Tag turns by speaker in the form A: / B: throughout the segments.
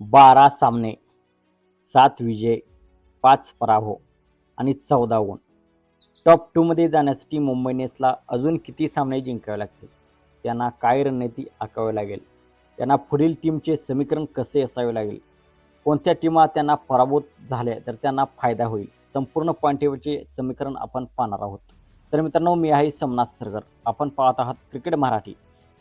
A: बारा सामने सात विजय पाच पराभव आणि चौदा गुण. टॉप टूमध्ये जाण्यासाठी मुंबई इंडियन्सला अजून किती सामने जिंकावे लागतील? त्यांना काय रणनीती आखावी लागेल? त्यांना पुढील टीमचे समीकरण कसे असावे लागेल? कोणत्या टीमा त्यांना पराभूत झाल्या तर त्यांना फायदा होईल? संपूर्ण पॉईंट टेबलचे समीकरण आपण पाहणार आहोत. तर मित्रांनो मी आहे समनाथ सरगर. आपण पाहत आहात क्रिकेट मराठी.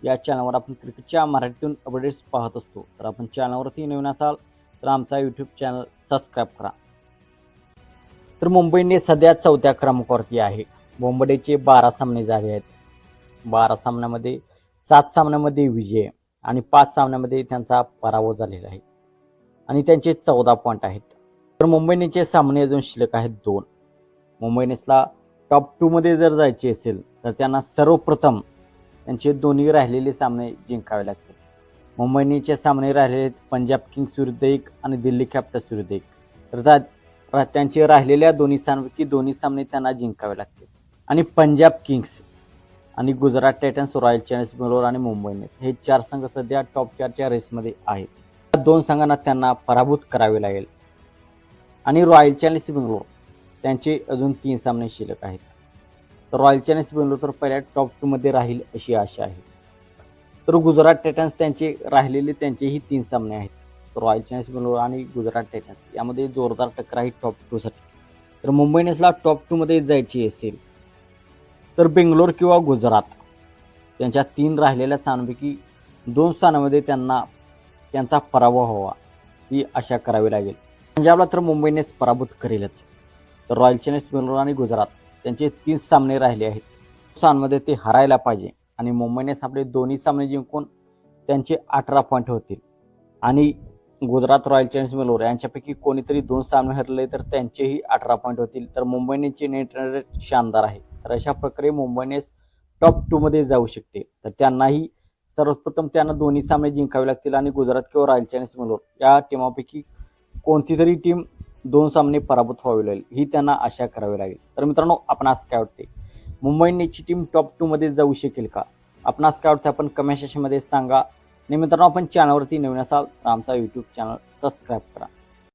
A: या चॅनलवर आपण क्रिकेटच्या मराठीतून अपडेट्स पाहत असतो. तर आपण चॅनलवरती नवीन असाल तर आमचा यूट्यूब चॅनल सबस्क्राईब करा. तर मुंबई इंडियन्स सध्या चौथ्या क्रमांकावरती आहे. बोंबडेचे बारा सामने झाले आहेत. बारा सामन्यामध्ये सात सामन्यामध्ये विजय आणि पाच सामन्यामध्ये त्यांचा पराभव झालेला आहे. आणि त्यांचे चौदा पॉईंट आहेत. तर मुंबई इंडियन्सचे सामने अजून शिल्लक आहेत दोन. मुंबई इंडियन्सला टॉप टूमध्ये जर जायचे असेल तर त्यांना सर्वप्रथम त्यांचे दोन्ही राहिलेले सामने जिंकावे लागतील. मुंबई सामने राहिलेले आहेत पंजाब किंग्स विरुद्ध एक आणि दिल्ली कॅपिटल्स विरुद्ध एक. तर रा- त्यांचे राहिलेल्या दोन्ही सामन्यापैकी दोन्ही सामने त्यांना जिंकावे लागतील. आणि पंजाब किंग्स आणि Gujarat Titans Royal Challengers Bangalore आणि मुंबई इंडियन्स हे चार संघ सध्या टॉप चारच्या रेसमध्ये आहेत. त्या दोन संघांना त्यांना पराभूत करावे लागेल. आणि रॉयल चॅलेंजर्स बेंगलोर त्यांचे अजून तीन सामने शिल्लक आहेत. तर रॉयल चॅलेंजर्स बेंगलोर तर पहिल्या टॉप टूमध्ये राहील अशी आशा आहे. तर गुजरात टायटन्स त्यांचे राहिलेले त्यांचेही तीन सामने आहेत. रॉयल चॅलेंजर्स बेंगलोर आणि गुजरात टायटन्स यामध्ये जोरदार टक्कर आहे टॉप टूसाठी तर मुंबई इंडियन्सला टॉप टूमध्ये जायची असेल तर बेंगलोर किंवा गुजरात त्यांच्या तीन राहिलेल्या स्थानांपैकी दोन स्थानामध्ये त्यांना त्यांचा पराभव हवा ही आशा करावी लागेल. पंजाबला तर मुंबईनेच पराभूत करेलच. तर रॉयल चॅलेंजर्स बेंगलोर आणि गुजरात त्यांचे तीन सामने राहिले आहेत. सामन्यामध्ये ते हरायला पाहिजे आणि मुंबईने आपले दोन्ही सामने जिंकून त्यांचे अठरा पॉईंट होतील. आणि गुजरात रॉयल चॅलेंजर्स बेंगलोर यांच्यापैकी कोणीतरी दोन सामने हरले तर त्यांचेही अठरा पॉईंट होतील. तर मुंबई नेट रेट शानदार आहे. तर अशा प्रकारे मुंबईने टॉप टूमध्ये जाऊ शकते. तर त्यांनाही सर्वप्रथम त्यांना दोन्ही सामने जिंकावे लागतील आणि गुजरात किंवा रॉयल चॅलेंजर्स बेंगलोर या टीमापैकी कोणती तरी टीम दोन सामने पराभूत व्हावी लागेल. ही त्यांना आशा करावी लागेल. तर मित्रांनो आपणास काय वाटते? मुंबई इंडियनची टीम टॉप टूमध्ये जाऊ शकेल का? आपणास काय वाटते? आपण कमेंट सेशनमध्ये सांगा. आणि मित्रांनो आपण चॅनलवरती नवीन असाल तर आमचा यूट्यूब चॅनल सबस्क्राईब करा.